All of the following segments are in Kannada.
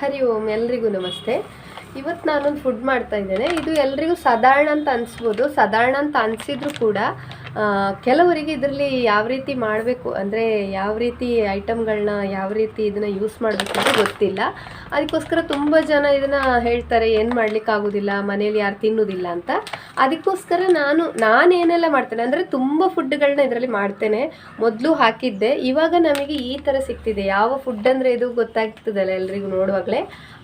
ಹರಿ ಓಂ ಎಲ್ರಿಗೂ ನಮಸ್ತೆ. ಇವತ್ತು ನಾನೊಂದು ಫುಡ್ ಮಾಡ್ತಾ ಇದ್ದೇನೆ. ಇದು ಎಲ್ರಿಗೂ ಸಾಧಾರಣ ಅಂತ ಅನಿಸ್ಬೋದು. ಸಾಧಾರಣ ಅಂತ ಅನಿಸಿದ್ರು ಕೂಡ ಕೆಲವರಿಗೆ ಇದರಲ್ಲಿ ಯಾವ ರೀತಿ ಮಾಡಬೇಕು, ಅಂದರೆ ಯಾವ ರೀತಿ ಐಟಮ್ಗಳನ್ನ ಯಾವ ರೀತಿ ಇದನ್ನು ಯೂಸ್ ಮಾಡಬೇಕು ಅಂತ ಗೊತ್ತಿಲ್ಲ. ಅದಕ್ಕೋಸ್ಕರ ತುಂಬ ಜನ ಇದನ್ನು ಹೇಳ್ತಾರೆ, ಏನು ಮಾಡಲಿಕ್ಕಾಗೋದಿಲ್ಲ, ಮನೇಲಿ ಯಾರು ತಿನ್ನೋದಿಲ್ಲ ಅಂತ. ಅದಕ್ಕೋಸ್ಕರ ನಾನು, ನಾನೇನೆಲ್ಲ ಮಾಡ್ತೇನೆ, ಅಂದರೆ ತುಂಬ ಫುಡ್ಗಳನ್ನ ಇದರಲ್ಲಿ ಮಾಡ್ತೇನೆ. ಮೊದಲು ಹಾಕಿದ್ದೆ, ಇವಾಗ ನಮಗೆ ಈ ಥರ ಸಿಗ್ತಿದೆ. ಯಾವ ಫುಡ್ ಅಂದರೆ ಇದು ಗೊತ್ತಾಗ್ತದಲ್ಲ ಎಲ್ರಿಗೂ ನೋಡುವಾಗಲೇ.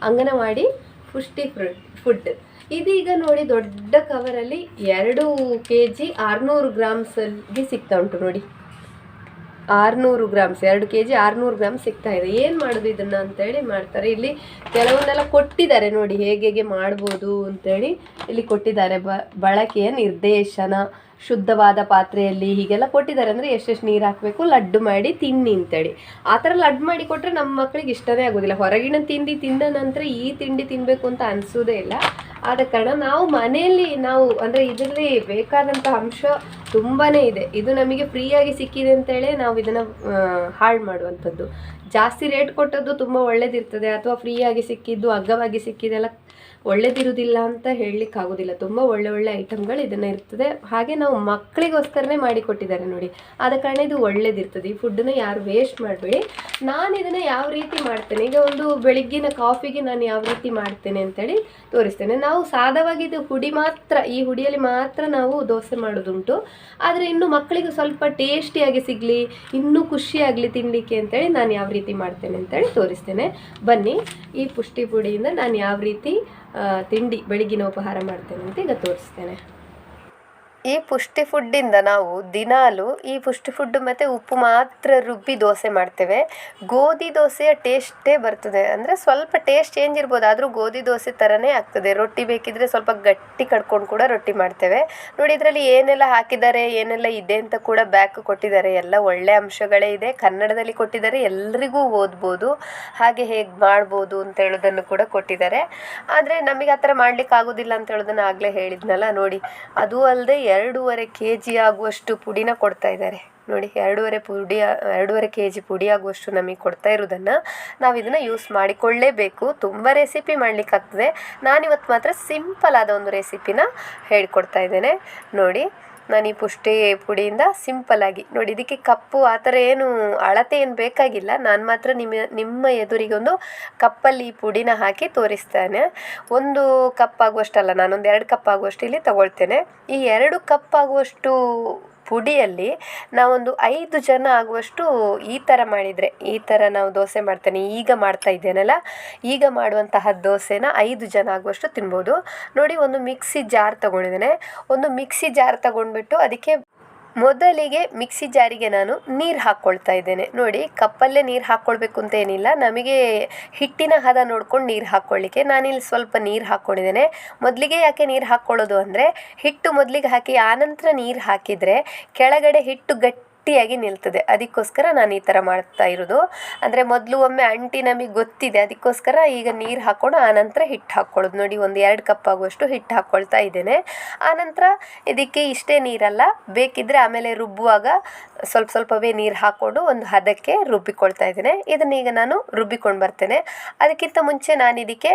ಅಂಗನವಾಡಿ ಪುಷ್ಟಿ ಫುಡ್ ಫುಡ್ ಇದೀಗ ನೋಡಿ ದೊಡ್ಡ ಕವರಲ್ಲಿ ಎರಡು ಕೆ ಜಿ ಆರುನೂರು ಗ್ರಾಮ್ಸಲ್ಲಿ ಸಿಗ್ತಾ ಉಂಟು ನೋಡಿ. ಆರುನೂರು ಗ್ರಾಮ್ಸ್, ಎರಡು ಕೆ ಜಿ ಆರುನೂರು ಗ್ರಾಮ್ ಸಿಗ್ತಾ ಇದೆ. ಏನು ಮಾಡೋದು ಇದನ್ನು ಅಂತೇಳಿ ಮಾಡ್ತಾರೆ. ಇಲ್ಲಿ ಕೆಲವೊಂದೆಲ್ಲ ಕೊಟ್ಟಿದ್ದಾರೆ ನೋಡಿ, ಹೇಗೆ ಹೇಗೆ ಮಾಡ್ಬೋದು ಅಂತೇಳಿ ಇಲ್ಲಿ ಕೊಟ್ಟಿದ್ದಾರೆ. ಬಳಕೆಯ ನಿರ್ದೇಶನ, ಶುದ್ಧವಾದ ಪಾತ್ರೆಯಲ್ಲಿ ಹೀಗೆಲ್ಲ ಕೊಟ್ಟಿದ್ದಾರೆ. ಅಂದರೆ ಎಷ್ಟೆಷ್ಟು ನೀರು ಹಾಕಬೇಕು? ಲಡ್ಡು ಮಾಡಿ ತಿನ್ನಿ ಅಂತೇಳಿ. ಆ ಥರ ಲಡ್ಡು ಮಾಡಿ ಕೊಟ್ಟರೆ ನಮ್ಮ ಮಕ್ಕಳಿಗೆ ಇಷ್ಟವೇ ಆಗೋದಿಲ್ಲ. ಹೊರಗಿನ ತಿಂಡಿ ತಿಂದ ನಂತರ ಈ ತಿಂಡಿ ತಿನ್ನಬೇಕು ಅಂತ ಅನಿಸೋದೇ ಇಲ್ಲ. ಆದ ಕಾರಣ ನಾವು ಮನೆಯಲ್ಲಿ ನಾವು ಅಂದರೆ ಇದರಲ್ಲಿ ಬೇಕಾದಂಥ ಅಂಶ ತುಂಬಾ ಇದೆ. ಇದು ನಮಗೆ ಫ್ರೀಯಾಗಿ ಸಿಕ್ಕಿದೆ ಅಂತೇಳಿ ನಾವು ಇದನ್ನು ಹಾಳು ಮಾಡುವಂಥದ್ದು. ಜಾಸ್ತಿ ರೇಟ್ ಕೊಟ್ಟದ್ದು ತುಂಬ ಒಳ್ಳೇದಿರ್ತದೆ. ಅಥವಾ ಫ್ರೀಯಾಗಿ ಸಿಕ್ಕಿದ್ದು, ಅಗ್ಗವಾಗಿ ಸಿಕ್ಕಿದೆಲ್ಲ ಒಳ್ಳೇದಿರುವುದಿಲ್ಲ ಅಂತ ಹೇಳಲಿಕ್ಕೆ ಆಗೋದಿಲ್ಲ ತುಂಬ ಒಳ್ಳೆ ಒಳ್ಳೆ ಐಟಮ್ಗಳು ಇದನ್ನು ಇರ್ತದೆ. ಹಾಗೆ ನಾವು ಮಕ್ಕಳಿಗೋಸ್ಕರನೇ ಮಾಡಿಕೊಟ್ಟಿದ್ದಾರೆ ನೋಡಿ. ಆದ ಕಾರಣ ಇದು ಒಳ್ಳೇದಿರ್ತದೆ. ಈ ಫುಡ್ಡನ್ನು ಯಾರು ವೇಸ್ಟ್ ಮಾಡಬೇಡಿ. ನಾನು ಇದನ್ನು ಯಾವ ರೀತಿ ಮಾಡ್ತೇನೆ? ಈಗ ಒಂದು ಬೆಳಿಗ್ಗಿನ ಕಾಫಿಗೆ ನಾನು ಯಾವ ರೀತಿ ಮಾಡ್ತೇನೆ ಅಂತೇಳಿ ತೋರಿಸ್ತೇನೆ. ನಾವು ಸಾದವಾಗಿ ಇದು ಹುಡಿ ಮಾತ್ರ, ಈ ಹುಡಿಯಲ್ಲಿ ಮಾತ್ರ ನಾವು ದೋಸೆ ಮಾಡೋದುಂಟು. ಆದರೆ ಇನ್ನು ಮಕ್ಕಳಿಗೆ ಸ್ವಲ್ಪ ಟೇಸ್ಟಿಯಾಗಿ ಸಿಗಲಿ, ಇನ್ನೂ ಖುಷಿಯಾಗಲಿ ತಿನ್ನಲಿಕ್ಕೆ ಅಂತೇಳಿ ನಾನು ಯಾವ ರೀತಿ ಮಾಡ್ತೇನೆ ಅಂತೇಳಿ ತೋರಿಸ್ತೇನೆ. ಬನ್ನಿ, ಈ ಪುಷ್ಟಿ ಪುಡಿಯಿಂದ ನಾನು ಯಾವ ರೀತಿ ತಿಂಡಿ ಬೆಳಗಿನ ಉಪಹಾರ ಮಾಡ್ತೇನೆ ಅಂತ ಈಗ ತೋರಿಸ್ತೇನೆ. ಈ ಪುಷ್ಟಿ ಫುಡ್ಡಿಂದ ನಾವು ದಿನಾಲು ಈ ಪುಷ್ಟಿ ಫುಡ್ ಮತ್ತು ಉಪ್ಪು ಮಾತ್ರ ರುಬ್ಬಿ ದೋಸೆ ಮಾಡ್ತೇವೆ. ಗೋಧಿ ದೋಸೆಯ ಟೇಸ್ಟೇ ಬರ್ತದೆ. ಅಂದರೆ ಸ್ವಲ್ಪ ಟೇಸ್ಟ್ ಚೇಂಜ್ ಇರ್ಬೋದು. ಆದರೂ ಗೋಧಿ ದೋಸೆ ಥರನೇ ಆಗ್ತದೆ. ರೊಟ್ಟಿ ಬೇಕಿದ್ರೆ ಸ್ವಲ್ಪ ಗಟ್ಟಿ ಕಡ್ಕೊಂಡು ಕೂಡ ರೊಟ್ಟಿ ಮಾಡ್ತೇವೆ. ನೋಡಿ, ಇದರಲ್ಲಿ ಏನೆಲ್ಲ ಹಾಕಿದ್ದಾರೆ, ಏನೆಲ್ಲ ಇದೆ ಅಂತ ಕೂಡ ಬ್ಯಾಕ್ ಕೊಟ್ಟಿದ್ದಾರೆ. ಎಲ್ಲ ಒಳ್ಳೆ ಅಂಶಗಳೇ ಇದೆ. ಕನ್ನಡದಲ್ಲಿ ಕೊಟ್ಟಿದ್ದಾರೆ. ಎಲ್ರಿಗೂ ಓದ್ಬೋದು. ಹಾಗೆ ಹೇಗೆ ಮಾಡ್ಬೋದು ಅಂತ ಹೇಳೋದನ್ನು ಕೂಡ ಕೊಟ್ಟಿದ್ದಾರೆ. ಆದರೆ ನಮಗೆ ಆ ಥರ ಮಾಡ್ಲಿಕ್ಕೆ ಆಗೋದಿಲ್ಲ ಅಂತ ಹೇಳೋದನ್ನು ಆಗಲೇ ಹೇಳಿದ್ನಲ್ಲ, ನೋಡಿ. ಅದು ಅಲ್ಲದೆ ಎರಡೂವರೆ ಕೆ ಜಿ ಆಗುವಷ್ಟು ಪುಡಿನ ಕೊಡ್ತಾ ಇದ್ದಾರೆ. ನೋಡಿ, ಎರಡೂವರೆ ಪುಡಿ, ಎರಡೂವರೆ ಕೆ ಜಿ ಪುಡಿ ಆಗುವಷ್ಟು ನಮಗೆ ಕೊಡ್ತಾ ಇರೋದನ್ನು ನಾವು ಇದನ್ನು ಯೂಸ್ ಮಾಡಿಕೊಳ್ಳೇಬೇಕು. ತುಂಬ ರೆಸಿಪಿ ಮಾಡಲಿಕ್ಕಾಗ್ತದೆ. ನಾನಿವತ್ತು ಮಾತ್ರ ಸಿಂಪಲ್ ಆದ ಒಂದು ರೆಸಿಪಿನ ಹೇಳ್ಕೊಡ್ತಾ ಇದ್ದೇನೆ. ನೋಡಿ ನಾನು ಈ ಪುಷ್ಟಿ ಪುಡಿಯಿಂದ ಸಿಂಪಲ್ಲಾಗಿ ನೋಡಿ, ಇದಕ್ಕೆ ಕಪ್ಪು ಆ ಥರ ಏನು ಅಳತೆ ಏನು ಬೇಕಾಗಿಲ್ಲ. ನಾನು ಮಾತ್ರ ನಿಮ್ಮ ನಿಮ್ಮ ಎದುರಿಗೆ ಒಂದು ಕಪ್ಪಲ್ಲಿ ಈ ಪುಡಿನ ಹಾಕಿ ತೋರಿಸ್ತೇನೆ. ಒಂದು ಕಪ್ ಆಗುವಷ್ಟಲ್ಲ, ನಾನೊಂದು ಎರಡು ಕಪ್ ಆಗುವಷ್ಟು ಇಲ್ಲಿ ತಗೊಳ್ತೇನೆ. ಈ ಎರಡು ಕಪ್ ಆಗುವಷ್ಟು ಪುಡಿಯಲ್ಲಿ ನಾವೊಂದು ಐದು ಜನ ಆಗುವಷ್ಟು ಈ ಥರ ಮಾಡಿದರೆ, ಈ ಥರ ನಾವು ದೋಸೆ ಮಾಡ್ತೇನೆ, ಈಗ ಮಾಡ್ತಾ ಇದ್ದೇನಲ್ಲ, ಈಗ ಮಾಡುವಂತಹ ದೋಸೆನ ಐದು ಜನ ಆಗುವಷ್ಟು ತಿನ್ಬೋದು. ನೋಡಿ, ಒಂದು ಮಿಕ್ಸಿ ಜಾರ್ ತಗೊಂಡಿದ್ದೇನೆ. ಒಂದು ಮಿಕ್ಸಿ ಜಾರ್ ತಗೊಂಡ್ಬಿಟ್ಟು ಅದಕ್ಕೆ ಮೊದಲಿಗೆ ಮಿಕ್ಸಿ ಜಾರಿಗೆ ನಾನು ನೀರು ಹಾಕ್ಕೊಳ್ತಾ ಇದ್ದೇನೆ. ನೋಡಿ, ಕಪ್ಪಲ್ಲೇ ನೀರು ಹಾಕ್ಕೊಳ್ಬೇಕು ಅಂತ ಏನಿಲ್ಲ. ನಮಗೆ ಹಿಟ್ಟಿನ ಹದ ನೋಡ್ಕೊಂಡು ನೀರು ಹಾಕ್ಕೊಳ್ಳಿಕ್ಕೆ ನಾನಿಲ್ಲಿ ಸ್ವಲ್ಪ ನೀರು ಹಾಕ್ಕೊಂಡಿದ್ದೇನೆ ಮೊದಲಿಗೆ ಯಾಕೆ ನೀರು ಹಾಕ್ಕೊಳ್ಳೋದು ಅಂದರೆ ಹಿಟ್ಟು ಮೊದಲಿಗೆ ಹಾಕಿ, ಆನಂತರ ನೀರು ಹಾಕಿದರೆ ಕೆಳಗಡೆ ಹಿಟ್ಟು ಗಟ್ಟಿಯಾಗಿ ನಿಲ್ತದೆ. ಅದಕ್ಕೋಸ್ಕರ ನಾನು ಈ ಥರ ಮಾಡ್ತಾ ಇರೋದು. ಅಂದರೆ ಮೊದಲು ಒಮ್ಮೆ ಅಂಟಿ ನಮಗೆ ಗೊತ್ತಿದೆ. ಅದಕ್ಕೋಸ್ಕರ ಈಗ ನೀರು ಹಾಕ್ಕೊಂಡು ಆನಂತರ ಹಿಟ್ಟು ಹಾಕ್ಕೊಳ್ಳೋದು ನೋಡಿ, ಒಂದು ಎರಡು ಕಪ್ ಆಗುವಷ್ಟು ಹಿಟ್ಟು ಹಾಕ್ಕೊಳ್ತಾ ಇದ್ದೇನೆ. ಆನಂತರ ಇದಕ್ಕೆ ಇಷ್ಟೇ ನೀರಲ್ಲ. ಬೇಕಿದ್ದರೆ ಆಮೇಲೆ ರುಬ್ಬುವಾಗ ಸ್ವಲ್ಪ ಸ್ವಲ್ಪವೇ ನೀರು ಹಾಕ್ಕೊಂಡು ಒಂದು ಹದಕ್ಕೆ ರುಬ್ಬಿಕೊಳ್ತಾ ಇದ್ದೇನೆ. ಇದನ್ನೀಗ ನಾನು ರುಬ್ಬಿಕೊಂಡು ಬರ್ತೇನೆ. ಅದಕ್ಕಿಂತ ಮುಂಚೆ ನಾನು ಇದಕ್ಕೆ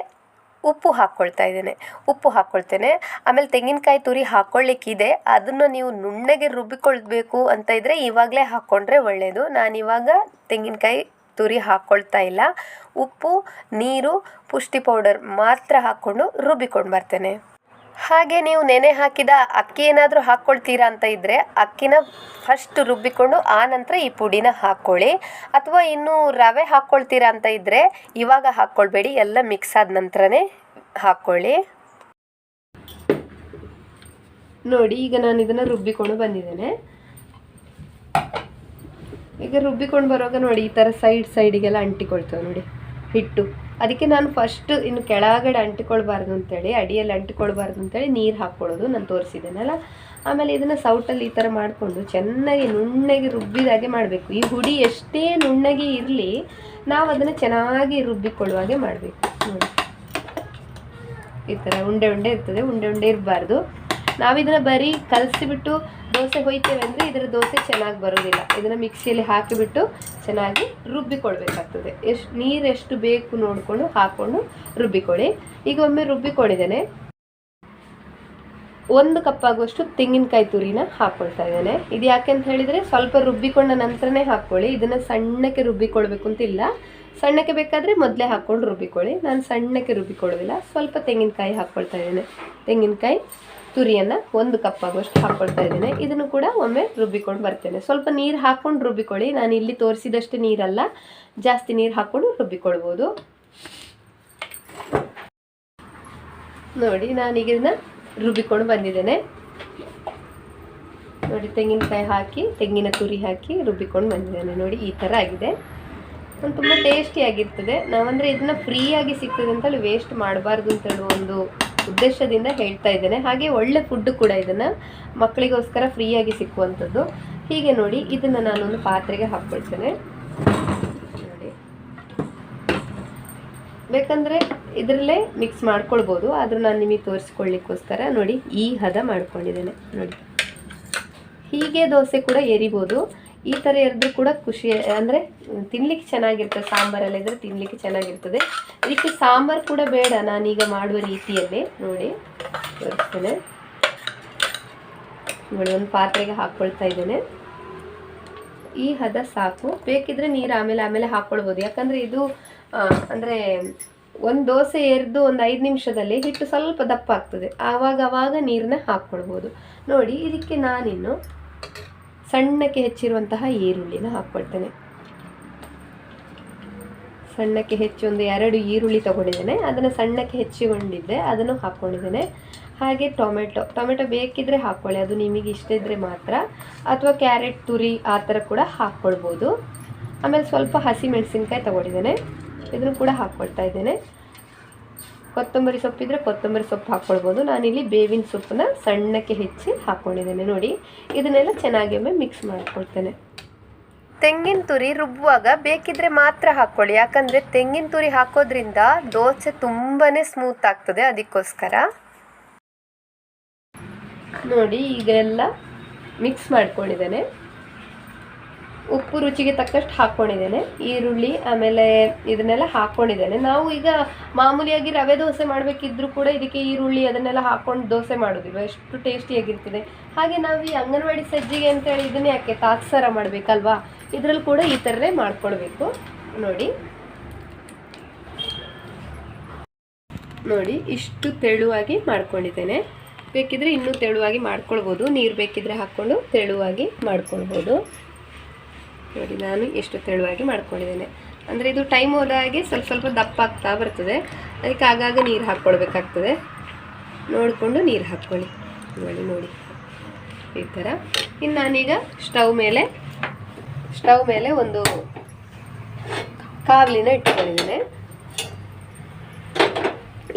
ಉಪ್ಪು ಹಾಕ್ಕೊಳ್ತಾ ಇದ್ದೇನೆ. ಉಪ್ಪು ಹಾಕ್ಕೊಳ್ತೇನೆ. ಆಮೇಲೆ ತೆಂಗಿನಕಾಯಿ ತುರಿ ಹಾಕ್ಕೊಳ್ಳಿಕ್ಕಿದೆ ಅದನ್ನು ನೀವು ನುಣ್ಣಗೆ ರುಬ್ಬಿಕೊಳ್ಬೇಕು ಅಂತ ಇದ್ದರೆ ಇವಾಗಲೇ ಹಾಕ್ಕೊಂಡ್ರೆ ಒಳ್ಳೆಯದು ನಾನಿವಾಗ ತೆಂಗಿನಕಾಯಿ ತುರಿ ಹಾಕ್ಕೊಳ್ತಾ ಇಲ್ಲ. ಉಪ್ಪು, ನೀರು, ಪುಷ್ಟಿ ಪೌಡರ್ ಮಾತ್ರ ಹಾಕ್ಕೊಂಡು ರುಬ್ಬಿಕೊಂಡು ಬರ್ತೇನೆ. ಹಾಗೆ ನೀವು ನೆನೆ ಹಾಕಿದ ಅಕ್ಕಿ ಏನಾದರೂ ಹಾಕ್ಕೊಳ್ತೀರಾ ಅಂತ ಇದ್ದರೆ ಅಕ್ಕಿನ ಫಸ್ಟ್ ರುಬ್ಬಿಕೊಂಡು ಆ ನಂತರ ಈ ಪುಡಿನ ಹಾಕ್ಕೊಳ್ಳಿ ಅಥವಾ ಇನ್ನೂ ರವೆ ಹಾಕ್ಕೊಳ್ತೀರಾ ಅಂತ ಇದ್ದರೆ ಇವಾಗ ಹಾಕ್ಕೊಳ್ಬೇಡಿ ಎಲ್ಲ ಮಿಕ್ಸ್ ಆದ ನಂತರನೇ ಹಾಕ್ಕೊಳ್ಳಿ ನೋಡಿ, ಈಗ ನಾನು ಇದನ್ನು ರುಬ್ಬಿಕೊಂಡು ಬಂದಿದ್ದೇನೆ. ಈಗ ರುಬ್ಬಿಕೊಂಡು ಬರುವಾಗ ನೋಡಿ, ಈ ಥರ ಸೈಡ್ ಸೈಡಿಗೆಲ್ಲ ಅಂಟಿಕೊಳ್ತೇವೆ ನೋಡಿ, ಹಿಟ್ಟು. ಅದಕ್ಕೆ ನಾನು ಫಸ್ಟ್ ಇನ್ನು ಕೆಳಗಡೆ ಅಂಟಿಕೊಳ್ಬಾರ್ದು ಅಂತೇಳಿ, ಅಡಿಯಲ್ಲಿ ಅಂಟ್ಕೊಳ್ಬಾರ್ದು ಅಂತೇಳಿ ನೀರು ಹಾಕ್ಕೊಳ್ಳೋದು ನಾನು ತೋರಿಸಿದ್ದೇನಲ್ಲ? ಆಮೇಲೆ ಇದನ್ನು ಸೌಟಲ್ಲಿ ಈ ಥರ ಮಾಡಿಕೊಂಡು ಚೆನ್ನಾಗಿ ನುಣ್ಣಗೆ ರುಬ್ಬಿದಾಗೆ ಮಾಡಬೇಕು. ಈ ಹುಡಿ ಎಷ್ಟೇ ನುಣ್ಣಗೆ ಇರಲಿ, ನಾವು ಅದನ್ನು ಚೆನ್ನಾಗಿ ರುಬ್ಬಿಕೊಳ್ಳುವಾಗೆ ಮಾಡಬೇಕು. ನೋಡಿ. ಈ ಥರ ಉಂಡೆ ಉಂಡೆ ಇರ್ತದೆ, ಉಂಡೆ ಉಂಡೆ ಇರಬಾರ್ದು. ನಾವಿದನ್ನು ಬರೀ ಕಲಸಿಬಿಟ್ಟು ದೋಸೆ ಹೊಯ್ತೇವೆ ಅಂದರೆ ಇದರ ದೋಸೆ ಚೆನ್ನಾಗಿ ಬರೋದಿಲ್ಲ. ಇದನ್ನು ಮಿಕ್ಸಿಯಲ್ಲಿ ಹಾಕಿಬಿಟ್ಟು ಚೆನ್ನಾಗಿ ರುಬ್ಬಿಕೊಳ್ಬೇಕಾಗ್ತದೆ. ಎಷ್ಟು ನೀರು ಬೇಕು ನೋಡಿಕೊಂಡು ಹಾಕ್ಕೊಂಡು ರುಬ್ಬಿಕೊಳ್ಳಿ. ಈಗ ಒಮ್ಮೆ ರುಬ್ಬಿಕೊಂಡಿದ್ದೇನೆ ಒಂದು ಕಪ್ ಆಗುವಷ್ಟು ತೆಂಗಿನಕಾಯಿ ತುರಿನ ಹಾಕ್ಕೊಳ್ತಾ ಇದ್ದೇನೆ. ಇದು ಯಾಕೆ ಅಂತ ಹೇಳಿದರೆ ಸ್ವಲ್ಪ ರುಬ್ಬಿಕೊಂಡ ನಂತರನೇ ಹಾಕ್ಕೊಳ್ಳಿ. ಇದನ್ನು ಸಣ್ಣಕ್ಕೆ ರುಬ್ಬಿಕೊಳ್ಬೇಕು ಅಂತ ಇಲ್ಲ. ಸಣ್ಣಕ್ಕೆ ಬೇಕಾದರೆ ಮೊದಲೇ ಹಾಕ್ಕೊಂಡು ರುಬ್ಬಿಕೊಳ್ಳಿ. ನಾನು ಸಣ್ಣಕ್ಕೆ ರುಬ್ಬಿಕೊಳ್ಳೋದಿಲ್ಲ. ಸ್ವಲ್ಪ ತೆಂಗಿನಕಾಯಿ ಹಾಕ್ಕೊಳ್ತಾ ಇದ್ದೇನೆ. ತೆಂಗಿನಕಾಯಿ ತುರಿಯನ್ನು ಒಂದು ಕಪ್ ಆಗುವಷ್ಟು ಹಾಕ್ಕೊಳ್ತಾ ಇದ್ದೇನೆ. ಇದನ್ನು ಕೂಡ ಒಮ್ಮೆ ರುಬ್ಬಿಕೊಂಡು ಬರ್ತೇನೆ. ಸ್ವಲ್ಪ ನೀರು ಹಾಕ್ಕೊಂಡು ರುಬ್ಬಿಕೊಳ್ಳಿ. ನಾನು ಇಲ್ಲಿ ತೋರಿಸಿದಷ್ಟು ನೀರಲ್ಲ. ಜಾಸ್ತಿ ನೀರು ಹಾಕ್ಕೊಂಡು ರುಬ್ಬಿಕೊಳ್ಬೋದು. ನೋಡಿ ನಾನೀಗ ಇದನ್ನ ರುಬ್ಬಿಕೊಂಡು ಬಂದಿದ್ದೇನೆ. ನೋಡಿ, ತೆಂಗಿನಕಾಯಿ ಹಾಕಿ, ತೆಂಗಿನ ತುರಿ ಹಾಕಿ ರುಬ್ಬಿಕೊಂಡು ಬಂದಿದ್ದೇನೆ. ನೋಡಿ, ಈ ಥರ ಆಗಿದೆ. ಒಂದು ತುಂಬ ಟೇಸ್ಟಿಯಾಗಿರ್ತದೆ ನಾವಂದರೆ ಇದನ್ನ ಫ್ರೀಯಾಗಿ ಸಿಗ್ತದೆ ಅಂತೇಳಿ ವೇಸ್ಟ್ ಮಾಡಬಾರ್ದು ಅಂತ ಒಂದು ಉದ್ದೇಶದಿಂದ ಹೇಳ್ತಾ ಇದ್ದೇನೆ. ಹಾಗೆ ಒಳ್ಳೆ ಫುಡ್ ಕೂಡ ಇದನ್ನು ಮಕ್ಕಳಿಗೋಸ್ಕರ ಫ್ರೀಯಾಗಿ ಸಿಕ್ಕುವಂಥದ್ದು. ಹೀಗೆ ನೋಡಿ, ಇದನ್ನು ನಾನೊಂದು ಪಾತ್ರೆಗೆ ಹಾಕ್ಕೊಳ್ತೇನೆ. ನೋಡಿ. ಬೇಕಂದರೆ ಇದರಲ್ಲೇ ಮಿಕ್ಸ್ ಮಾಡ್ಕೊಳ್ಬೋದು. ಆದರೂ ನಾನು ನಿಮಗೆ ತೋರಿಸ್ಕೊಳ್ಳಿಕ್ಕೋಸ್ಕರ ನೋಡಿ, ಈ ಹದ ಮಾಡ್ಕೊಂಡಿದ್ದೇನೆ. ನೋಡಿ. ಹೀಗೆ ದೋಸೆ ಕೂಡ ಎರಿಬೋದು. ಈ ಥರ ಎರೆದ್ರೂ ಕೂಡ ಖುಷಿ, ಅಂದರೆ ತಿನ್ಲಿಕ್ಕೆ ಚೆನ್ನಾಗಿರ್ತದೆ, ಸಾಂಬಾರೆಲ್ಲ ಇದ್ರೆ ತಿನ್ನಲಿಕ್ಕೆ ಚೆನ್ನಾಗಿರ್ತದೆ. ಇದಕ್ಕೆ ಸಾಂಬಾರು ಕೂಡ ಬೇಡ, ನಾನೀಗ ಮಾಡುವ ರೀತಿಯಲ್ಲಿ. ನೋಡಿ, ತೋರಿಸ್ತೇನೆ. ನೋಡಿ, ಒಂದು ಪಾತ್ರೆಗೆ ಹಾಕ್ಕೊಳ್ತಾ ಇದ್ದೇನೆ. ಈ ಹದ ಸಾಕು. ಬೇಕಿದ್ರೆ ನೀರು ಆಮೇಲೆ ಆಮೇಲೆ ಹಾಕ್ಕೊಳ್ಬೋದು ಯಾಕಂದರೆ ಇದು ಅಂದರೆ ಅಂದ್ರೆ ಒಂದು ದೋಸೆ ಎರೆದು ಒಂದು ಐದು ನಿಮಿಷದಲ್ಲಿ ಹಿಟ್ಟು ಸ್ವಲ್ಪ ದಪ್ಪ ಆಗ್ತದೆ. ಆವಾಗ ಆವಾಗ ನೀರನ್ನ ಹಾಕ್ಕೊಳ್ಬೋದು ನೋಡಿ, ಇದಕ್ಕೆ ನಾನಿನ್ನು ಸಣ್ಣಕ್ಕೆ ಹೆಚ್ಚಿರುವಂತಹ ಈರುಳ್ಳಿನ ಹಾಕ್ಕೊಳ್ತೇನೆ. ಸಣ್ಣಕ್ಕೆ ಹೆಚ್ಚಿ ಒಂದು ಎರಡು ಈರುಳ್ಳಿ ತಗೊಂಡಿದ್ದೇನೆ. ಅದನ್ನು ಸಣ್ಣಕ್ಕೆ ಹೆಚ್ಚಿಕೊಂಡಿದ್ದೆ ಅದನ್ನು ಹಾಕ್ಕೊಂಡಿದ್ದೇನೆ. ಹಾಗೆ ಟೊಮೆಟೊ ಟೊಮೆಟೊ ಬೇಕಿದ್ದರೆ ಹಾಕ್ಕೊಳ್ಳಿ ಅದು ನಿಮಗೆ ಇಷ್ಟ ಇದ್ದರೆ ಮಾತ್ರ. ಅಥವಾ ಕ್ಯಾರೆಟ್, ತುರಿ ಆ ಥರ ಕೂಡ ಹಾಕ್ಕೊಳ್ಬೋದು. ಆಮೇಲೆ ಸ್ವಲ್ಪ ಹಸಿ ಮೆಣಸಿನ್ಕಾಯಿ ತಗೊಂಡಿದ್ದೇನೆ. ಇದನ್ನು ಕೂಡ ಹಾಕ್ಕೊಳ್ತಾ ಇದ್ದೇನೆ. ಕೊತ್ತಂಬರಿ ಸೊಪ್ಪಿದ್ರೆ ಕೊತ್ತಂಬರಿ ಸೊಪ್ಪು ಹಾಕ್ಕೊಳ್ಬೋದು ನಾನಿಲ್ಲಿ ಬೇವಿನ ಸೊಪ್ಪನ್ನ ಸಣ್ಣಕ್ಕೆ ಹೆಚ್ಚಿ ಹಾಕ್ಕೊಂಡಿದ್ದೇನೆ ನೋಡಿ. ಇದನ್ನೆಲ್ಲ ಚೆನ್ನಾಗಿ ಒಮ್ಮೆ ಮಿಕ್ಸ್ ಮಾಡ್ಕೊಳ್ತೇನೆ. ತೆಂಗಿನ ತುರಿ ರುಬ್ಬುವಾಗ ಬೇಕಿದ್ರೆ ಮಾತ್ರ ಹಾಕ್ಕೊಳ್ಳಿ ಯಾಕಂದರೆ ತೆಂಗಿನ ತುರಿ ಹಾಕೋದ್ರಿಂದ ದೋಸೆ ತುಂಬಾ ಸ್ಮೂತ್ ಆಗ್ತದೆ ಅದಕ್ಕೋಸ್ಕರ. ನೋಡಿ ಈಗ ಎಲ್ಲ ಮಿಕ್ಸ್ ಮಾಡ್ಕೊಂಡಿದ್ದೇನೆ. ಉಪ್ಪು ರುಚಿಗೆ ತಕ್ಕಷ್ಟು ಹಾಕ್ಕೊಂಡಿದ್ದೇನೆ. ಈರುಳ್ಳಿ, ಆಮೇಲೆ ಇದನ್ನೆಲ್ಲ ಹಾಕ್ಕೊಂಡಿದ್ದೇನೆ. ನಾವು ಈಗ ಮಾಮೂಲಿಯಾಗಿ ರವೆ ದೋಸೆ ಮಾಡಬೇಕಿದ್ರೂ ಕೂಡ ಇದಕ್ಕೆ ಈರುಳ್ಳಿ ಅದನ್ನೆಲ್ಲ ಹಾಕ್ಕೊಂಡು ದೋಸೆ ಮಾಡೋದಿಲ್ವ? ಎಷ್ಟು ಟೇಸ್ಟಿಯಾಗಿರ್ತದೆ ಹಾಗೆ ನಾವು ಈ ಅಂಗನವಾಡಿ ಸಜ್ಜಿಗೆ ಅಂತೇಳಿ ಇದನ್ನ ಯಾಕೆ ತಾತ್ಸಾರ ಮಾಡಬೇಕಲ್ವಾ? ಇದರಲ್ಲಿ ಕೂಡ ಈ ಥರನೇ ಮಾಡ್ಕೊಳ್ಬೇಕು. ನೋಡಿ. ನೋಡಿ, ಇಷ್ಟು ತೆಳುವಾಗಿ ಮಾಡ್ಕೊಂಡಿದ್ದೇನೆ. ಬೇಕಿದ್ರೆ ಇನ್ನೂ ತೆಳುವಾಗಿ ಮಾಡ್ಕೊಳ್ಬೋದು. ನೀರು ಬೇಕಿದ್ರೆ ಹಾಕ್ಕೊಂಡು ತೆಳುವಾಗಿ ಮಾಡ್ಕೊಳ್ಬೋದು. ನೋಡಿ ನಾನು ಎಷ್ಟು ತೆಳುವಾಗಿ ಮಾಡ್ಕೊಂಡಿದ್ದೇನೆ. ಅಂದರೆ ಇದು ಟೈಮ್ ಹೋದ ಹಾಗೆ ಸ್ವಲ್ಪ ಸ್ವಲ್ಪ ದಪ್ಪ ಆಗ್ತಾ ಬರ್ತದೆ. ಅದಕ್ಕೆ ಆಗಾಗ ನೀರು ಹಾಕ್ಕೊಳ್ಬೇಕಾಗ್ತದೆ ನೋಡಿಕೊಂಡು ನೀರು ಹಾಕ್ಕೊಳ್ಳಿ ನೋಡಿ ನೋಡಿ. ಈ ಥರ ಇನ್ನು ನಾನೀಗ ಸ್ಟವ್ ಮೇಲೆ ಸ್ಟವ್ ಮೇಲೆ ಒಂದು ಕಾವಲಿನ ಇಟ್ಕೊಂಡಿದ್ದೇನೆ.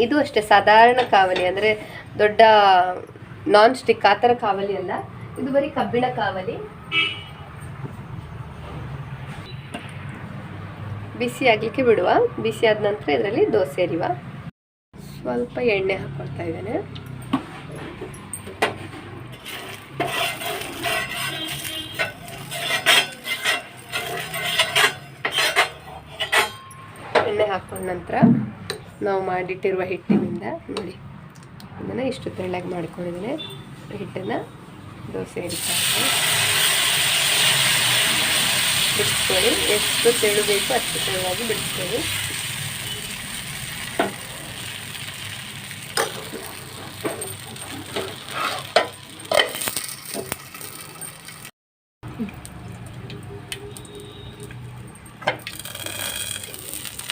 ಇದು ಅಷ್ಟೇ ಸಾಧಾರಣ ಕಾವಲಿ, ಅಂದರೆ ದೊಡ್ಡ ನಾನ್ ಸ್ಟಿಕ್ ಆ ಥರ ಕಾವಲಿ ಅಲ್ಲ. ಇದು ಬರೀ ಕಬ್ಬಿಣ ಕಾವಲಿ. ಬಿಸಿ ಆಗಲಿಕ್ಕೆ ಬಿಡುವ. ಬಿಸಿ ಆದ ನಂತರ ಇದರಲ್ಲಿ ದೋಸೆ ಅರಿವ ಸ್ವಲ್ಪ ಎಣ್ಣೆ ಹಾಕ್ಕೊಳ್ತಾ ಇದ್ದೇನೆ. ಎಣ್ಣೆ ಹಾಕೊಂಡ ನಂತರ ನಾವು ಮಾಡಿಟ್ಟಿರುವ ಹಿಟ್ಟಿನಿಂದ ನೋಡಿ. ಅದನ್ನು ಇಷ್ಟು ತೆಳ್ಳಗೆ ಮಾಡ್ಕೊಂಡಿದ್ದೇನೆ. ಹಿಟ್ಟನ್ನು ದೋಸೆ ಹಿಡಿತಾ ಬಿಡಿಸ್ಕೊಳ್ಳಿ. ಎಷ್ಟು ತೆಳು ಬೇಕು ಅಷ್ಟು ತೆಳುವಾಗಿ ಬಿಡಿಸ್ಕೊಳ್ಳಿ.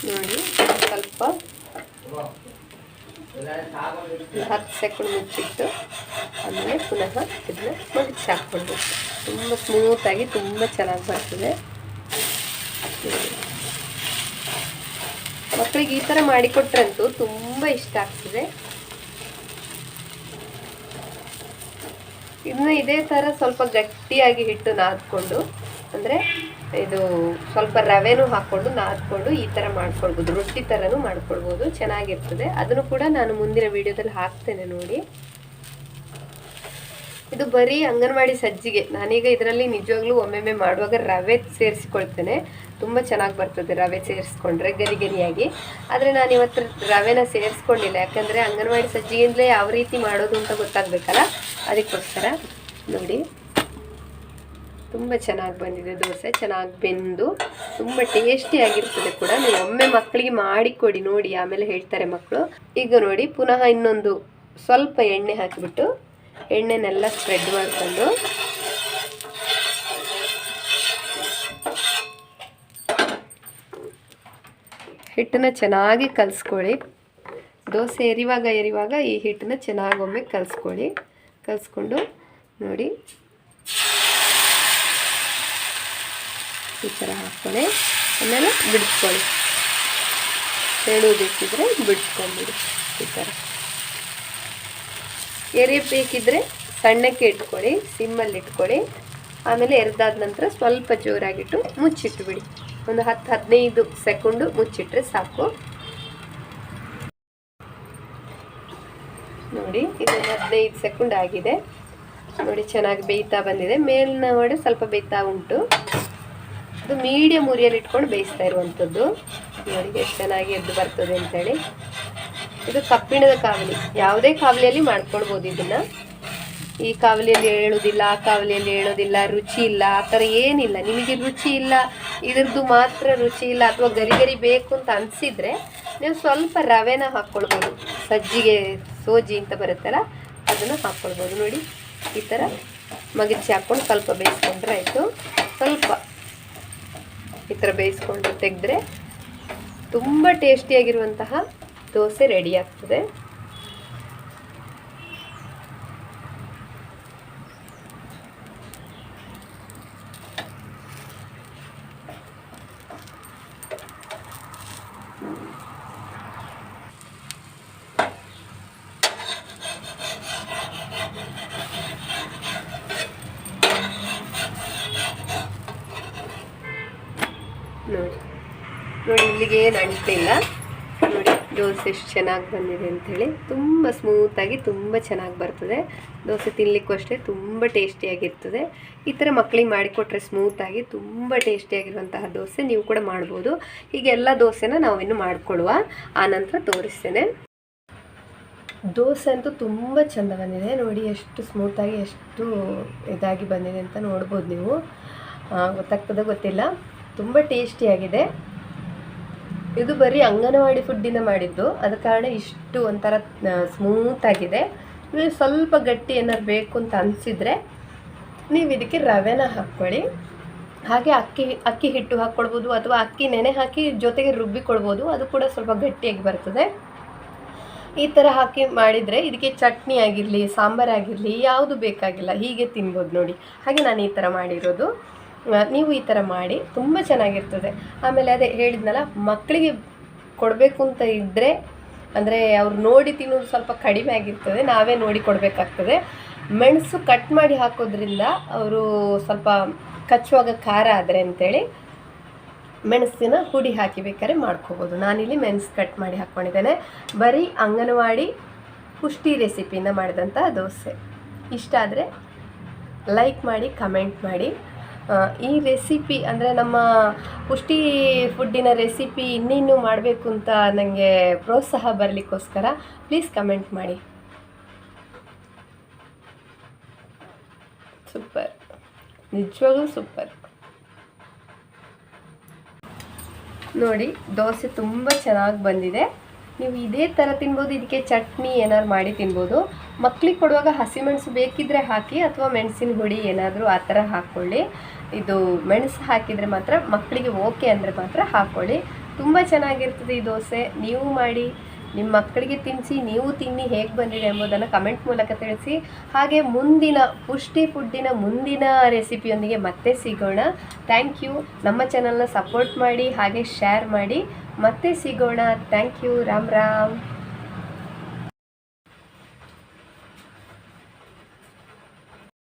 ನೋಡಿ, ಸ್ವಲ್ಪ ಹತ್ತು ಸೆಕೆಂಡ್ ಮುಚ್ಚಿಟ್ಟು ಆಮೇಲೆ ಪುನಃ ಇದನ್ನ ಮಡಿಚಿ ಹಾಕ್ಕೊಳ್ಬೇಕು. ತುಂಬ ಸ್ಮೂತಾಗಿ ತುಂಬ ಚೆನ್ನಾಗಿ ಬರ್ತದೆ. ಮಕ್ಕಳಿಗೆ ಈ ಥರ ಮಾಡಿಕೊಟ್ರಂತೂ ತುಂಬಾ ಇಷ್ಟ ಆಗ್ತದೆ. ಇನ್ನು ಇದೇ ಥರ ಸ್ವಲ್ಪ ಗಟ್ಟಿಯಾಗಿ ಹಿಟ್ಟು ನಾದ್ಕೊಂಡು, ಅಂದ್ರೆ ಇದು ಸ್ವಲ್ಪ ರವೆನೂ ಹಾಕ್ಕೊಂಡು ನಾದ್ಕೊಂಡು ಈ ಥರ ಮಾಡ್ಕೊಳ್ಬೋದು, ರೊಟ್ಟಿ ಥರನೂ ಮಾಡ್ಕೊಳ್ಬೋದು, ಚೆನ್ನಾಗಿರ್ತದೆ. ಅದನ್ನು ಕೂಡ ನಾನು ಮುಂದಿನ ವಿಡಿಯೋದಲ್ಲಿ ಹಾಕ್ತೇನೆ ನೋಡಿ. ಇದು ಬರೀ ಅಂಗನವಾಡಿ ಸಜ್ಜಿಗೆ. ನಾನೀಗ ಇದರಲ್ಲಿ ನಿಜವಾಗ್ಲೂ ಒಮ್ಮೆಮ್ಮೆ ಮಾಡುವಾಗ ರವೆ ಸೇರಿಸ್ಕೊಳ್ತೇನೆ. ತುಂಬ ಚೆನ್ನಾಗಿ ಬರ್ತದೆ ರವೆ ಸೇರಿಸ್ಕೊಂಡ್ರೆ ಗರಿ ಗರಿಯಾಗಿ ಆದರೆ ನಾನು ಇವತ್ತು ರವೆನ ಸೇರಿಸ್ಕೊಂಡಿಲ್ಲ. ಯಾಕಂದರೆ ಅಂಗನವಾಡಿ ಸಜ್ಜಿಗೆಯಿಂದಲೇ ಯಾವ ರೀತಿ ಮಾಡೋದು ಅಂತ ಗೊತ್ತಾಗಬೇಕಲ್ಲ? ಅದಕ್ಕೋಸ್ಕರ ನೋಡಿ. ತುಂಬ ಚೆನ್ನಾಗಿ ಬಂದಿದೆ ದೋಸೆ, ಚೆನ್ನಾಗಿ ಬೆಂದು, ತುಂಬ ಟೇಸ್ಟಿಯಾಗಿರ್ತದೆ ಕೂಡ. ನೀವು ಒಮ್ಮೆ ಮಕ್ಕಳಿಗೆ ಮಾಡಿಕೊಡಿ, ನೋಡಿ. ಆಮೇಲೆ ಹೇಳ್ತಾರೆ ಮಕ್ಕಳು. ಈಗ ನೋಡಿ, ಪುನಃ ಇನ್ನೊಂದು ಸ್ವಲ್ಪ ಎಣ್ಣೆ ಹಾಕಿಬಿಟ್ಟು ಎಣ್ಣೆನೆಲ್ಲ ಸ್ಪ್ರೆಡ್ ಮಾಡಿಕೊಂಡು ಹಿಟ್ಟನ್ನ ಚೆನ್ನಾಗಿ ಕಲಿಸ್ಕೊಳ್ಳಿ. ದೋಸೆ ಎರಿವಾಗ ಎರಿವಾಗ ಈ ಹಿಟ್ಟನ್ನ ಚೆನ್ನಾಗಿ ಒಮ್ಮೆ ಕಲಿಸ್ಕೊಳ್ಳಿ. ಕಲಿಸ್ಕೊಂಡು ನೋಡಿ. ಈ ಥರ ಹಾಕ್ಕೊಳ್ಳಿ. ಆಮೇಲೆ ಬಿಡಿಸ್ಕೊಳ್ಳಿ. ತೆಳು ಬೇಕಿದ್ರೆ ಬಿಡಿಸ್ಕೊಂಬಿಡಿ. ಈ ಥರ ಎರಿಬೇಕಿದ್ರೆ ಸಣ್ಣಕ್ಕೆ ಇಟ್ಕೊಳ್ಳಿ ಸಿಮ್ಮಲ್ಲಿ ಇಟ್ಕೊಳ್ಳಿ. ಆಮೇಲೆ ಎರೆದಾದ ನಂತರ ಸ್ವಲ್ಪ ಜೋರಾಗಿಟ್ಟು ಮುಚ್ಚಿಟ್ಟು ಬಿಡಿ. ಒಂದು ಹತ್ತು, ಹದಿನೈದು ಸೆಕೆಂಡು ಮುಚ್ಚಿಟ್ರೆ ಸಾಕು. ನೋಡಿ, ಇದು ಹದಿನೈದು ಸೆಕೆಂಡ್ ಆಗಿದೆ. ನೋಡಿ, ಚೆನ್ನಾಗಿ ಬೇಯ್ತಾ ಬಂದಿದೆ. ಮೇಲಿನ ಒಡೆ ಸ್ವಲ್ಪ ಬೇಯ್ತಾ ಉಂಟು. ಅದು ಮೀಡಿಯಂ ಉರಿಯಲ್ಲಿ ಇಟ್ಕೊಂಡು ಬೇಯಿಸ್ತಾ ಇರುವಂಥದ್ದು. ನೋಡಿ, ಎಷ್ಟು ಚೆನ್ನಾಗಿ ಎದ್ದು ಬರ್ತದೆ ಅಂತೇಳಿ. ಇದು ಕಬ್ಬಿಣದ ಕಾವಲಿ. ಯಾವುದೇ ಕಾವಲಿಯಲ್ಲಿ ಮಾಡ್ಕೊಳ್ಬೋದು ಇದನ್ನ. ಈ ಕಾವಲಿಯಲ್ಲಿ ಹೇಳೋದಿಲ್ಲ, ಆ ಕಾವಲಿಯಲ್ಲಿ ಹೇಳೋದಿಲ್ಲ, ರುಚಿ ಇಲ್ಲ, ಆ ಥರ ಏನಿಲ್ಲ. ನಿಮಗೆ ರುಚಿ ಇಲ್ಲ, ಇದ್ರದ್ದು ಮಾತ್ರ ರುಚಿ ಇಲ್ಲ ಅಥವಾ ಗರಿ ಗರಿ ಬೇಕು ಅಂತ ಅನಿಸಿದ್ರೆ ನೀವು ಸ್ವಲ್ಪ ರವೆನ ಹಾಕ್ಕೊಳ್ಬೋದು. ಸಜ್ಜಿಗೆ ಸೋಜಿ ಅಂತ ಬರುತ್ತಲ್ಲ, ಅದನ್ನು ಹಾಕ್ಕೊಳ್ಬೋದು. ನೋಡಿ, ಈ ಥರ ಮಗಿಚಿ ಹಾಕ್ಕೊಂಡು ಸ್ವಲ್ಪ ಬೇಯಿಸ್ಕೊಂಡ್ರೆ ಆಯಿತು. ಸ್ವಲ್ಪ ಈ ಥರ ಬೇಯಿಸ್ಕೊಂಡು ತೆಗೆದ್ರೆ ತುಂಬ ಟೇಸ್ಟಿಯಾಗಿರುವಂತಹ ದೋಸೆ ರೆಡಿ ಆಗ್ತದೆ. ನೋಡಿ. ನೋಡಿ ಇಲ್ಲಿಗೆ ಏನು ಅಂಟಿಲ್ಲ. ದೋಸೆ ಎಷ್ಟು ಚೆನ್ನಾಗಿ ಬಂದಿದೆ ಅಂಥೇಳಿ ತುಂಬ ಸ್ಮೂತಾಗಿ ತುಂಬ ಚೆನ್ನಾಗಿ ಬರ್ತದೆ. ದೋಸೆ ತಿನ್ನಲಿಕ್ಕೂ ಅಷ್ಟೇ ತುಂಬ ಟೇಸ್ಟಿಯಾಗಿರ್ತದೆ ಈ ಥರ ಮಕ್ಕಳಿಗೆ ಮಾಡಿಕೊಟ್ರೆ ಸ್ಮೂತಾಗಿ ತುಂಬ ಟೇಸ್ಟಿಯಾಗಿರುವಂತಹ ದೋಸೆ ನೀವು ಕೂಡ ಮಾಡ್ಬೋದು. ಹೀಗೆಲ್ಲ ದೋಸೆನ ನಾವಿನ್ನು ಮಾಡಿಕೊಳ್ಳುವ. ಆನಂತರ ತೋರಿಸ್ತೇನೆ. ದೋಸೆ ಅಂತೂ ತುಂಬ ಚೆಂದ ಬಂದಿದೆ. ನೋಡಿ ಎಷ್ಟು ಸ್ಮೂತಾಗಿ ಎಷ್ಟು ಇದಾಗಿ ಬಂದಿದೆ ಅಂತ ನೋಡ್ಬೋದು ನೀವು. ಗೊತ್ತಾಗ್ತದೆ ಗೊತ್ತಿಲ್ಲ. ತುಂಬ ಟೇಸ್ಟಿಯಾಗಿದೆ ಇದು ಬರೀ ಅಂಗನವಾಡಿ ಫುಡ್ಡಿಂದ ಮಾಡಿದ್ದು. ಅದ ಕಾರಣ ಇಷ್ಟು ಒಂಥರ ಸ್ಮೂತ್ ಆಗಿದೆ. ನೀವು ಸ್ವಲ್ಪ ಗಟ್ಟಿ ಏನಾದ್ರು ಬೇಕು ಅಂತ ಅನಿಸಿದರೆ ನೀವು ಇದಕ್ಕೆ ರವೆನ ಹಾಕ್ಕೊಳ್ಳಿ. ಹಾಗೆ ಅಕ್ಕಿ ಅಕ್ಕಿ ಹಿಟ್ಟು ಹಾಕ್ಕೊಳ್ಬೋದು ಅಥವಾ ಅಕ್ಕಿ ನೆನೆ ಹಾಕಿ ಜೊತೆಗೆ ರುಬ್ಬಿಕೊಳ್ಬೋದು ಅದು ಕೂಡ ಸ್ವಲ್ಪ ಗಟ್ಟಿಯಾಗಿ ಬರ್ತದೆ. ಈ ಥರ ಹಾಕಿ ಮಾಡಿದರೆ ಇದಕ್ಕೆ ಚಟ್ನಿ ಆಗಿರಲಿ ಸಾಂಬಾರಾಗಿರಲಿ ಯಾವುದು ಬೇಕಾಗಿಲ್ಲ, ಹೀಗೆ ತಿನ್ಬೋದು ನೋಡಿ. ಹಾಗೆ ನಾನು ಈ ಥರ ಮಾಡಿರೋದು. ನೀವು ಈ ಥರ ಮಾಡಿ ತುಂಬ ಚೆನ್ನಾಗಿರ್ತದೆ. ಆಮೇಲೆ ಅದೇ ಹೇಳಿದ್ನಲ್ಲ ಮಕ್ಕಳಿಗೆ ಕೊಡಬೇಕು ಅಂತ ಇದ್ದರೆ ಅಂದರೆ ಅವ್ರು ನೋಡಿ ತಿನ್ನೋದು ಸ್ವಲ್ಪ ಕಡಿಮೆ ಆಗಿರ್ತದೆ, ನಾವೇ ನೋಡಿ ಕೊಡಬೇಕಾಗ್ತದೆ. ಮೆಣಸು ಕಟ್ ಮಾಡಿ ಹಾಕೋದ್ರಿಂದ ಅವರು ಸ್ವಲ್ಪ ಕಚ್ಚುವಾಗ ಖಾರ ಆದರೆ ಅಂತೇಳಿ ಮೆಣಸಿನ ಹುಡಿ ಹಾಕಿ ಬೇಕಾದ್ರೆ ಮಾಡ್ಕೋಬೋದು. ನಾನಿಲ್ಲಿ ಮೆಣಸು ಕಟ್ ಮಾಡಿ ಹಾಕ್ಕೊಂಡಿದ್ದೇನೆ ಬರೀ ಅಂಗನವಾಡಿ ಪುಷ್ಟಿ ರೆಸಿಪಿಯಿಂದ ಮಾಡಿದಂಥ ದೋಸೆ. ಇಷ್ಟ ಆದರೆ ಲೈಕ್ ಮಾಡಿ ಕಮೆಂಟ್ ಮಾಡಿ. ಈ ರೆಸಿಪಿ ಅಂದರೆ ನಮ್ಮ ಪುಷ್ಟಿ ಫುಡ್ಡಿನ ರೆಸಿಪಿ ಇನ್ನಿನ್ನೂ ಮಾಡಬೇಕು ಅಂತ ನನಗೆ ಪ್ರೋತ್ಸಾಹ ಬರಲಿಕ್ಕೋಸ್ಕರ ಪ್ಲೀಸ್ ಕಮೆಂಟ್ ಮಾಡಿ. ಸೂಪರ್ ನಿಜವಾಗ್ಲೂ ಸೂಪರ್ ನೋಡಿ, ದೋಸೆ ತುಂಬ ಚೆನ್ನಾಗಿ ಬಂದಿದೆ. ನೀವು ಇದೇ ಥರ ತಿನ್ಬೋದು, ಇದಕ್ಕೆ ಚಟ್ನಿ ಏನಾದ್ರು ಮಾಡಿ ತಿನ್ಬೋದು. ಮಕ್ಳಿಗೆ ಕೊಡುವಾಗ ಹಸಿಮೆಣಸು ಬೇಕಿದ್ರೆ ಹಾಕಿ ಅಥವಾ ಮೆಣಸಿನ ಹುಡಿ ಏನಾದರೂ ಆ ಥರ ಹಾಕ್ಕೊಳ್ಳಿ ಇದು ಮೆಣಸು ಹಾಕಿದರೆ ಮಾತ್ರ ಮಕ್ಕಳಿಗೆ ಓಕೆ ಅಂದರೆ ಮಾತ್ರ ಹಾಕ್ಕೊಳ್ಳಿ ತುಂಬ ಚೆನ್ನಾಗಿರ್ತದೆ ಈ ದೋಸೆ. ನೀವು ಮಾಡಿ. ನಿಮ್ಮ ಮಕ್ಕಳಿಗೆ ತಿನ್ನಿಸಿ ನೀವು ತಿನ್ನಿ ಹೇಗೆ ಬಂದಿದೆ ಎಂಬುದನ್ನು ಕಮೆಂಟ್ ಮೂಲಕ ತಿಳಿಸಿ. ಹಾಗೆ ಮುಂದಿನ ಪುಷ್ಟಿ ಫುಡ್ಡಿನ ಮುಂದಿನ ರೆಸಿಪಿಯೊಂದಿಗೆ ಮತ್ತೆ ಸಿಗೋಣ. ಥ್ಯಾಂಕ್ ಯು ನಮ್ಮ ಚಾನಲ್ನ ಸಪೋರ್ಟ್ ಮಾಡಿ, ಹಾಗೆ ಶೇರ್ ಮಾಡಿ. ಮತ್ತೆ ಸಿಗೋಣ. Thank you Ram Ram.